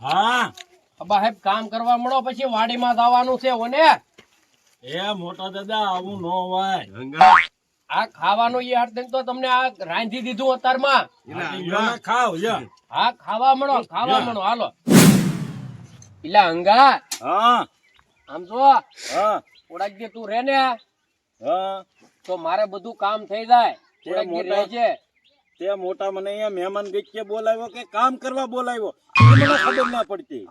હા. સાહેબ કામ કરવા મળો પછી વાડીમાં જવાનું છે ઓને. એ મોટા દાદા આવું નો હોય. આ ખાવાનું એ હાથ તો તમને આ રાંધી દીધું અત્યારમાં ખાવ હા ખાવા મળો ખાવા મળો હાલો. એટલે અંગા હા. આમ જો હા. થોડાક દી તું રે ને. હા. તો મારે બધું કામ થઈ જાય. તે મોટા મને અહીંયા મહેમાન ગઈ બોલાવ્યો કે કામ કરવા બોલાવ્યો? મને ખબર ના પડતી.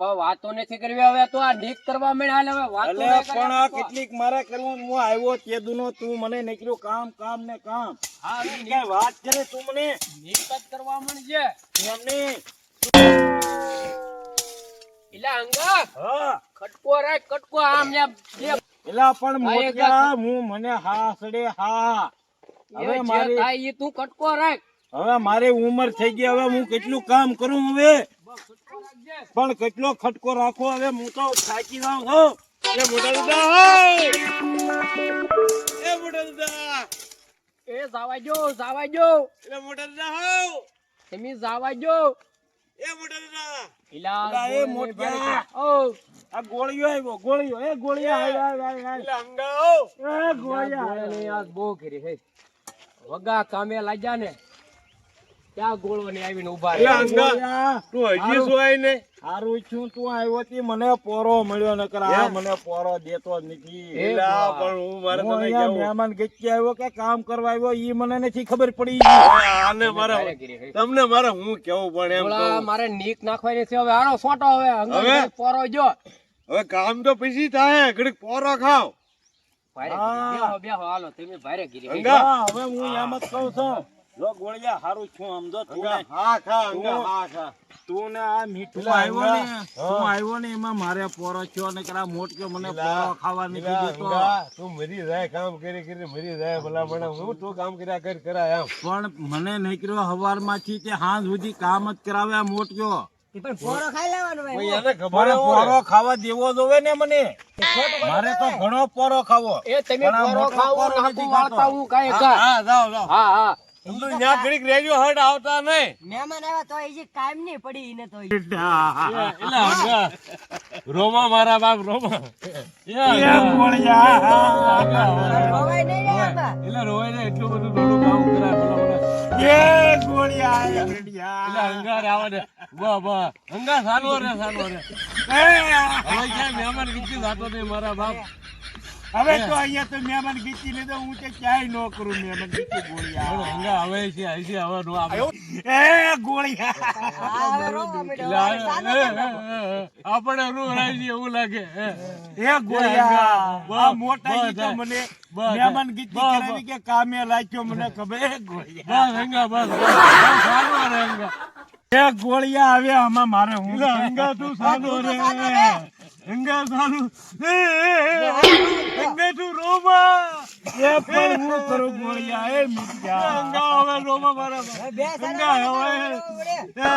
વાતો નથી કરવી હવે તો આ નીક કરવા હવે. વાતો કરે પણ આ કેટલીક મારે કરવું હું આવ્યો તે દુનો તું મને નીકળ્યો કામ કામ ને કામ. હા કઈ વાત કરે તું મને નીક જ કરવા મળજે એમને એટલે અંગા હા. કટકો રાખ કટકો આમ ને એલા પણ મોટા હું મને હાસડે હા. હવે મારી થાય તું કટકો રાખ. હવે મારી ઉંમર થઈ ગઈ હવે હું કેટલું કામ કરું હવે. પણ કેટલો ખટકો રાખો હવે હું તો થાકી જાઉં હો. એ મોટા દાદા! એ મોટા દાદા એ જાવા જો જાવા જો. એ મોટા દાદા હો! તમે જાવા જો. એ મોટા દાદા ઇલા એ. ભાઈ. ઓ. આ ગોળીઓ આવ્યો ગોળીઓ. એ ગોળીઓ આવ્યો આવ્યો આવ્યો આવ્યો. એ ગોળીઓ બહુ કરી હે. વગા કામે લાગ્યા ને ત્યાં ગોળો ને આવીને ઊભા એ રહ્યા. ગોળિયા. હારું. હારું છું તું આવ્યો તી મને પોરો મળ્યો નકર આ મને પોરો દેતો નથી એ એલા, વાહ. પણ હું મારે તને કેવું? મહેમાન ગચ્ચે આવ્યો કે કામ કરવા આવ્યો ઈ મને નથી ખબર પડી આને તમને મારે હું કેવું પણ ગોળા મારે નીક નાખવાની છે હવે આનો સોટો હવે હવે? પોરો જો હવે કામ તો પછી થાય ઘડીક પોરો ખાવ ભારે. બેહો બેહો હાલો તમે ભારે ગીરી હવે હું એમ જ કહું છું જો ગોળિયા હારું છું આમ તો તું હા ખા હા ખા. તું ને આ મીઠું આવ્યો ને તું આવ્યો ને એમાં મારે પોરો થયો ને કરા મોટક્યો મને પોરો ખાવાની દીધો તો. તું મરી જાય કામ કરી કરી મરી જાય ભલા ભલા હું તું કામ કર્યા કર કરાય એમ. પણ મને નીકળ્યો હવારમાંથી તે હાંજ સુધી કામ જ કરાવે મોટ ગયો પોરો ખાવા દેવો જોવે ને મને. મારે તો ઘણો પોરો ખાવો. એ તમે પોરો ખાવો નથી વાળતા હું કઈ હા, હા જાઓ જાઓ. હા હા. તમે તો ન્યા ઘડીક હટ આવતા નહીં. મહેમાન આવ્યા તો એ કાયમ નહીં પડી એને તો એટલે રોમા મારા બાપ રોમા. એટલે રોવાય ને એટલું બધું દોડું કામ કરાય એ ગોળિયા, એ ગોળિયા. એટલે અંગાર આવે ને વાહ વાહ અંગાર સાનો રે સારું રે. એ, હવે ક્યાંય મહેમાન બીજી જાતો નહીં મારા બાપ. હવે તો અહીંયા તો મહેમાન ગીતી લીધો હું તે ક્યાંય નો કરું મહેમાન ગીતી ગોળિયા હવે છે છે હવે નો આવે. એ ગોળિયા આપણે રૂ છે એવું લાગે એ. ગોળિયા આ મોટા તો મને મહેમાન ગીતી કરાવી કે કામે લાગ્યો મને ખબર. એ ગોળિયા બસ હંગા બસ અંગા એ ગોળિયા આવે આમાં મારે. હું હંગા તું સાનો રે હંગા સાનું અંગા તું રોમા એ પણ હું કરો ગોળિયા એ મિત્યા અંગા હવે રોમા મારા. અંગા હવે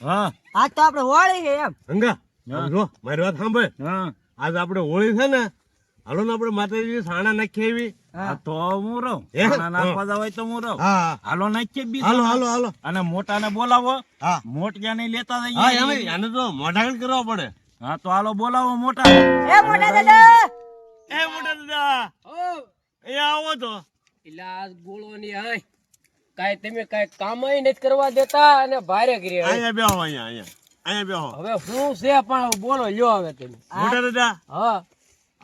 હા. આજ તો આપણે હોળી છે એમ. અંગા મારી વાત સાંભળ. હા. આજ આપણે હોળી છે ને હાલો ને આપણે માતાજી સાણા નાખીએ એવી તો હું રહું. સાણા નાખવા હોય તો હું રહું. હાલો નાખીએ બી હાલો હાલો હાલો. અને મોટાને બોલાવો. હા. મોટિયા ને લેતા જઈએ. એને તો મોઢાગણ કરવા પડે. હા તો હાલો બોલાવો મોટા. એ મોટા દાદા! એ મોટા દાદા! એ આવો તો. એટલે આ ગોળો ની હાય કાઈ તમે કાઈ કામ નથી કરવા દેતા અને ભારે કરી. અહીંયા બેહો અહીંયા અહીંયા. અહીંયા બેહો. હવે શું છે પણ બોલો લ્યો હવે તમે. મોટા દાદા. હા.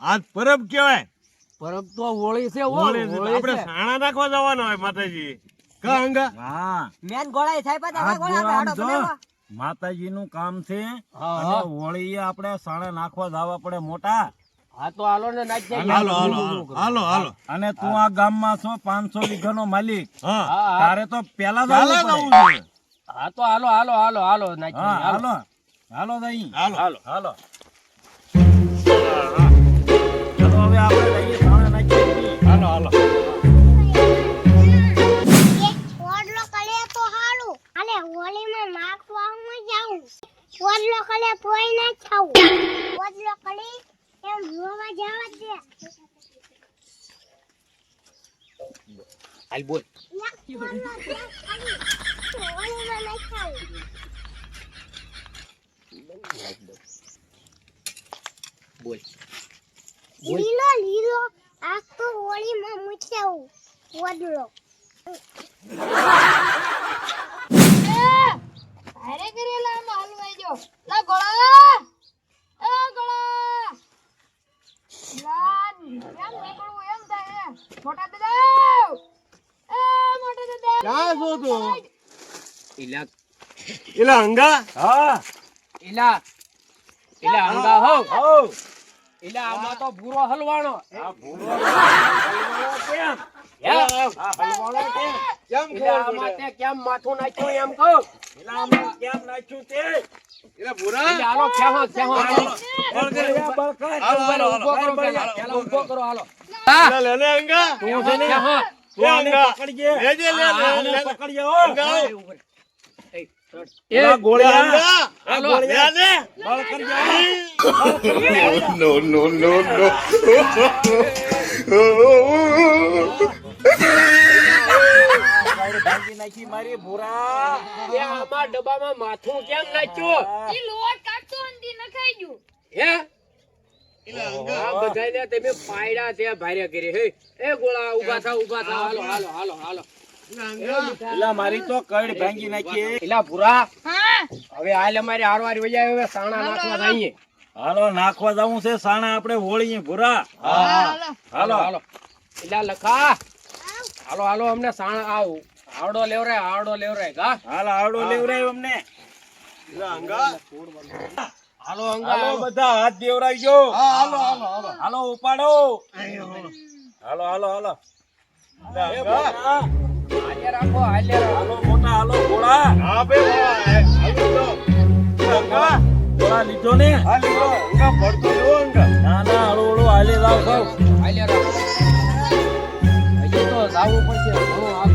આજ પરબ કેવાય પરબ તો હોળી છે હોળી આપણે સાણા નાખવા જવાના હોય માતાજી. કા અંગા? હા. મેન ગોળાઈ થાય પાછા આ ગોળા બનાવવા. માતાજી નું કામ છે અને હોળી આપણે સાણા નાખવા જવા પડે મોટા. હા તો હાલો ને નાખ. હાલો હાલો હાલો. હાલો અને તું આ ગામમાં છો પાંચસો વીઘા નો માલિક. હા. તારે તો પેલા જવું છે હા તો હાલો હાલો હાલો હાલો નાખ હાલો. હાલો હાલો. દઈ હાલો. હાલો. ઓડલો કલે પોઈ ના ખાવું ઓડલો કળી એમ જોવા જવા દે હાલ બોલ બોલો લીલો લીલો આખો હોળીમાં મૂછાવું વડલો અરે કરેલા આમાં ગયો લા ગોળા એ ગોળા. લા કેમ નીકળવું એમ થાય? મોટા દાદા. એ મોટા દાદા. ક્યાં છો તું ઇલા એલા હંગા? હા. ઇલા ઇલા હંગા હો. હો ઇલા આમાં તો ભૂરો હલવાણો આ ભૂરો હલવાનો કેમ? હે? આ હલવાનો કેમ? કેમ આમાં? તે કેમ માથું નાખ્યું એમ કહું? એલા આમાં કેમ નાખ્યું તે? એલા ભૂરા? હાલો ખેહો ખેહો હાલો બળકર, બળકર. હાલો. હાલો કરો પેલા પેલા કરો હાલો. હા. લે લે હંગા તું છે ને ખેહો તું પકડજે. લે લે પકડજે એ. ગોળિયા no, no, no. નાખી મારી ભૂરા. એ આમાં ડબ્બામાં માથું કેમ નાખ્યું? એ લોટ કાઢતો અંધી નખાઈ ગયું. હે? આ બધાયને તમે પાયડા તે ભારે કરી. હે એ ગોળા ઊભા થાવ ઊભા થાવ હાલો હાલો હાલો હાલો. એલા મારી તો કડ ભાંગી નાખી. એલા ભૂરા. હવે હાલ અમારી હારવારી વજાય હવે સાણા નાખવા જઈએ. હાલો નાખવા જવું છે સાણા આપણે હોળીએ ભૂરા. હાલો. હાલો. હાલો એલા લખા. હાલો હાલો અમને સાણા આવ. આવડો લેવરાય આવડો લેવરાય ગા હાલ આવડો લેવરાય અમને. હાલો હાલો. બધા હાથ દેવરાઈ ગયો હાલો હાલો હાલો. ઉપાડો. હાલો હાલો હાલો. હાલે રાખો હાલો મોટા હાલો ઘોડા. હા બે ઘોડા લીધો ને? હા લીધો. અંગા પડતો જો અંગા. ના ના હળો હળો હાલે જાવ સૌ હાલે રાખો. હજી તો જાવું પડશે.